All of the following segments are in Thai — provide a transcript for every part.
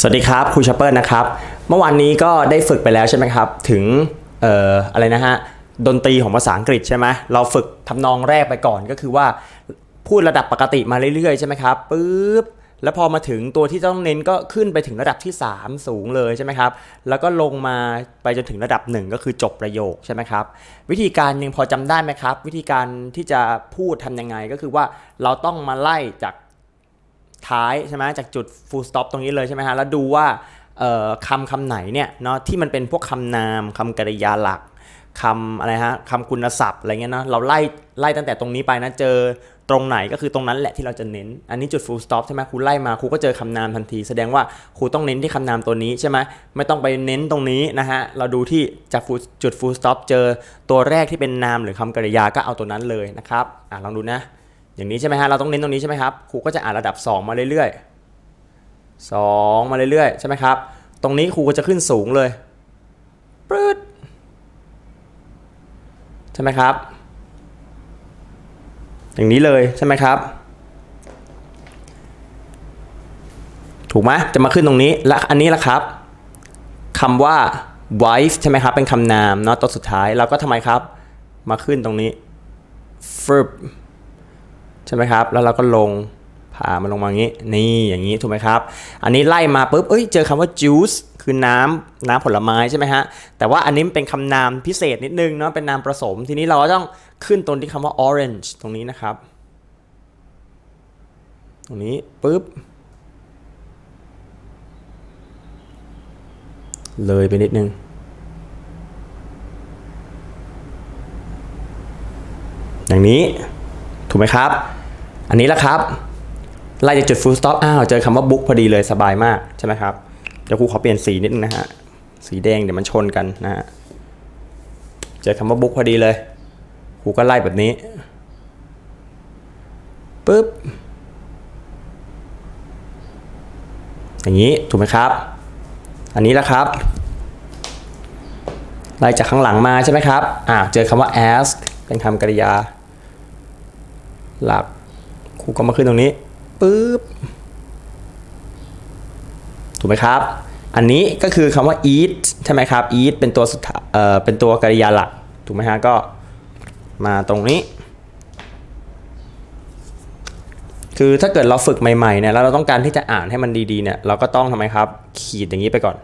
สวัสดีครับครูชอปเปอร์นะครับ เมื่อวานนี้ก็ได้ฝึกไปแล้วใช่ไหมครับ ถึงเอ่ออะไรนะฮะดนตรีของภาษาอังกฤษใช่ไหมเราฝึกทำนองแรกไปก่อนก็คือว่าพูดระดับปกติมาเรื่อยๆใช่ไหมครับปุ๊บแล้วพอมาถึงตัวที่ต้องเน้นก็ขึ้นไปถึงระดับที่ 3 สูงเลยใช่ไหมครับ แล้วก็ลงมาไปจนถึงระดับ 1 ก็คือจบประโยคใช่ไหมครับ วิธีการยังพอจำได้ไหมครับ วิธีการที่จะพูดทำยังไงก็คือว่าเราต้องมาไล่จาก ท้ายใช่ไหมจากจุด full stop ตรงนี้เลยใช่ไหมฮะแล้วดูว่าคำคำไหนเนี่ยเนาะที่มันเป็นพวกคำนามคำกริยาหลักคำอะไรฮะคำคุณศัพท์อะไรเงี้ยเนาะเราไล่ไล่ตั้งแต่ตรงนี้ไปนะเจอตรงไหนก็คือตรงนั้นแหละที่เราจะเน้น อันนี้จุด full stop ใช่ไหมครูไล่มาครูก็เจอคำนามทันที แสดงว่าครูต้องเน้นที่คำนามตัวนี้ใช่ไหมไม่ต้องไปเน้นตรงนี้นะฮะเราดูที่จากจุด full stop เจอตัวแรกที่เป็นนามหรือคำกริยาก็เอาตัวนั้นเลยนะครับอะลองดูนะ อย่างนี้ใช่ไหมฮะเราต้องเน้นตรงนี้ใช่ไหมครับครูก็จะอ่านระดับ 2 มาเรื่อยๆ2 มาเรื่อยๆใช่ไหมครับ ตรงนี้ครูก็จะขึ้นสูงเลยปื๊ดใช่ไหมครับ อย่างนี้เลยใช่ไหมครับ ถูกไหมจะมาขึ้นตรงนี้และอันนี้ละครับคำว่า wife ใช่ไหมครับ เป็นคำนามเนาะตัวสุดท้ายเราก็ทำไมครับ มาขึ้นตรงนี้ verb ใช่ไหมครับ แล้วเราก็ลงผ่ามันลงมาอย่างนี้ นี่อย่างนี้ถูกไหมครับ อันนี้ไล่มาปุ๊บเอ้ยเจอคำว่า juice คือน้ำน้ำผลไม้ใช่ไหมฮะ แต่ว่าอันนี้มันเป็นคำนามพิเศษนิดนึงเนาะเป็นนามผสม ทีนี้เราก็ต้องขึ้นตรงที่คำว่า orange ตรงนี้นะครับ ตรงนี้ปุ๊บเลยไปนิดนึง อย่างนี้ ถูกไหมครับ อันนี้แหละครับไล่จากจุด full stop อ้าวเจอคำว่า book พอดีเลยสบายมากใช่ไหมครับเดี๋ยวครูขอเปลี่ยนสีนิดนึงนะฮะสีแดงเดี๋ยวมันชนกันนะฮะเจอคำว่า book พอดีเลยครูก็ไล่แบบนี้ปึ๊บอย่างนี้ถูกไหมครับ อันนี้แหละครับไล่จากข้างหลังมาใช่ไหมครับอ่าเจอคำว่า ask เป็นคำกริยา หลัก ครูก็มาขึ้นตรงนี้ปึ๊บถูกไหมครับ อันนี้ก็คือคำว่า eat ใช่ไหมครับ eat เป็นตัวสุดเอ่อเป็นตัวกริยาหลักถูกไหมฮะก็มาตรงนี้ คือถ้าเกิดเราฝึกใหม่ๆเนี่ยแล้วเราต้องการที่จะอ่านให้มันดีๆเนี่ยเราก็ต้องทำไมครับ ขีดอย่างนี้ไปก่อน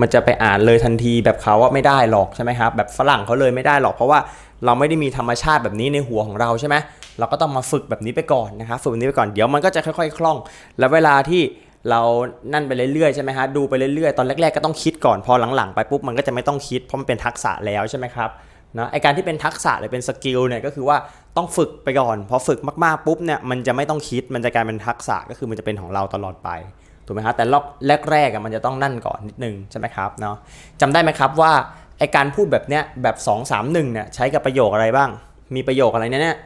มันจะไปอ่านเลยทันทีแบบเขาว่าไม่ได้หรอกใช่ไหมครับ แบบฝรั่งเขาเลยไม่ได้หรอกเพราะว่า เราไม่ได้มีธรรมชาติแบบนี้ในหัวของเราใช่ไหมเราก็ต้องมาฝึกแบบนี้ไปก่อนนะครับฝึกแบบนี้ไปก่อนเดี๋ยวมันก็จะค่อยๆคล่อง แล้วเวลาที่เรานั่นไปเรื่อยๆใช่ไหมฮะดูไปเรื่อยๆ ตอนแรกๆก็ต้องคิดก่อนพอหลังๆไปปุ๊บมันก็จะไม่ต้องคิดเพราะมันเป็นทักษะแล้วใช่ไหมครับนะไอการที่เป็นทักษะหรือเป็นสกิลเนี่ยก็คือว่าต้องฝึกไปก่อนพอฝึกมากๆปุ๊บเนี่ยมันจะไม่ต้องคิดมันจะกลายเป็นทักษะก็คือมันจะเป็นของเราตลอดไปถูกไหมครับแต่รอบแรกๆมันจะต้องนั่นก่อนนิดนึงใช่ไหมครับเนาะจำได้ไหมครับว่า ไอการพูดแบบเนี้ยแบบ 2 3 1เนี่ยใช้กับประโยคอะไรบ้าง มีประโยคอะไรเนี่ย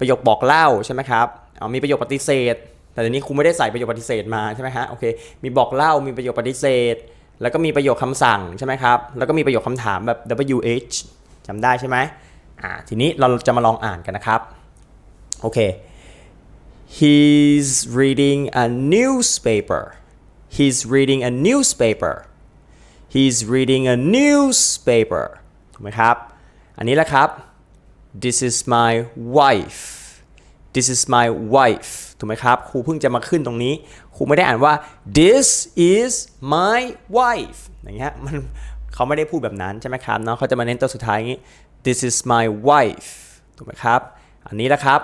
ประโยคบอกเล่าใช่ไหมครับเอามีประโยคปฏิเสธ แต่เดี๋ยวนี้ครูไม่ได้ใส่ประโยคปฏิเสธมาใช่ไหมฮะโอเคมีบอกเล่ามีประโยคปฏิเสธ แล้วก็มีประโยคคำสั่งใช่ไหมครับแล้วก็มีประโยคคำถามแบบ WH จำได้ใช่ไหมอ่าทีนี้เราจะมาลองอ่านกันนะครับโอเค he's reading a newspaper He's reading a newspaper. He's reading a newspaper. ถูกไหมครับ อันนี้แหละครับ This is my wife. This is my wife. ถูกไหมครับ ครูเพิ่งจะมาขึ้นตรงนี้ ครูไม่ได้อ่านว่า This is my wife อย่างเงี้ย มันเขาไม่ได้พูดแบบนั้นใช่ไหมครับเนาะเขาจะมาเน้นตัวสุดท้ายอย่างนี้ This is my wife ถูกไหมครับ อันนี้แหละครับ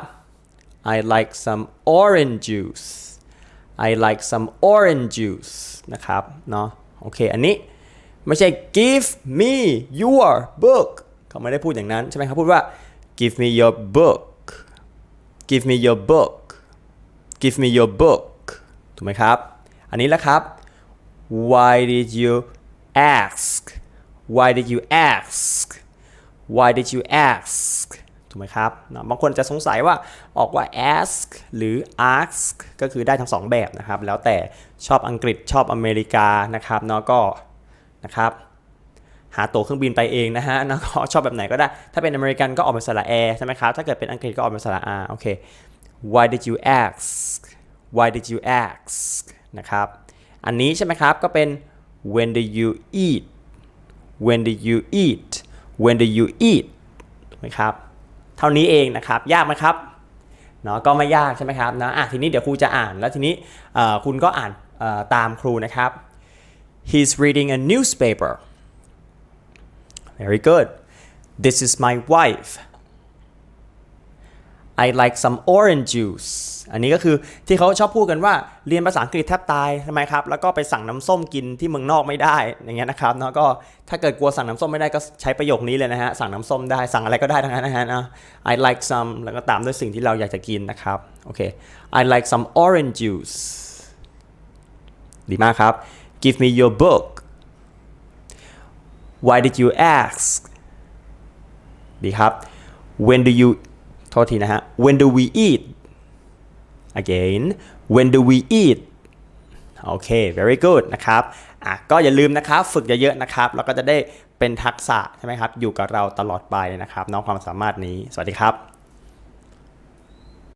I like some orange juice I like some orange juice นะครับ เนาะ โอเค อันนี้ ไม่ใช่ give me your book เขาไม่ได้พูดอย่างนั้นใช่ไหมครับพูดว่า give me your book give me your book give me your book ถูกไหมครับ อันนี้แหละครับ why did you ask why did you ask why did you ask ถูกไหมครับนะบางคนจะสงสัยว่าออกว่า ask หรือ ask ก็คือได้ทั้งสองแบบนะครับ แล้วแต่ชอบอังกฤษชอบอเมริกานะครับเนาะก็ นะครับหาตั๋วเครื่องบินไปเองนะฮะแล้วก็ชอบแบบไหนก็ได้ ถ้าเป็นอเมริกันก็ออกเป็นสระแอร์ใช่ไหมครับ ถ้าเกิดเป็นอังกฤษก็ออกเป็นสระอาโอเค why did you ask why did you ask นะครับ อันนี้ใช่ไหมครับ ก็เป็น when do you eat when do you eat when do you eat ถูกไหมครับ เท่านี้เองนะครับ ยากไหมครับ เนาะก็ไม่ยากใช่ไหมครับนะอะทีนี้เดี๋ยวครูจะอ่าน แล้วทีนี้คุณก็อ่านตามครูนะครับ he's reading a newspaper very good this is my wife I like some orange juice อันนี้ก็คือที่เขาชอบพูดกันว่าเรียนภาษาอังกฤษแทบตายทำไมครับ แล้วก็ไปสั่งน้ำส้มกินที่เมืองนอกไม่ได้ อย่างเงี้ยนะครับเนาะก็ถ้าเกิดกลัวสั่งน้ำส้มไม่ได้ก็ใช้ประโยคนี้เลยนะฮะ สั่งน้ำส้มได้สั่งอะไรก็ได้ทั้งนั้นนะฮะนะ I like some แล้วก็ตามด้วยสิ่งที่เราอยากจะกินนะครับ โอเค I like some orange juice ดีมากครับ Give me your book Why did you ask ดีครับ When do you โทษทีนะฮะ When do we eat again When do we eat โอเค very good นะครับอะก็อย่าลืมนะครับ ฝึกเยอะๆนะครับ แล้วก็จะได้เป็นทักษะใช่ไหมครับ อยู่กับเราตลอดไปนะครับ น้องความสามารถนี้ สวัสดีครับ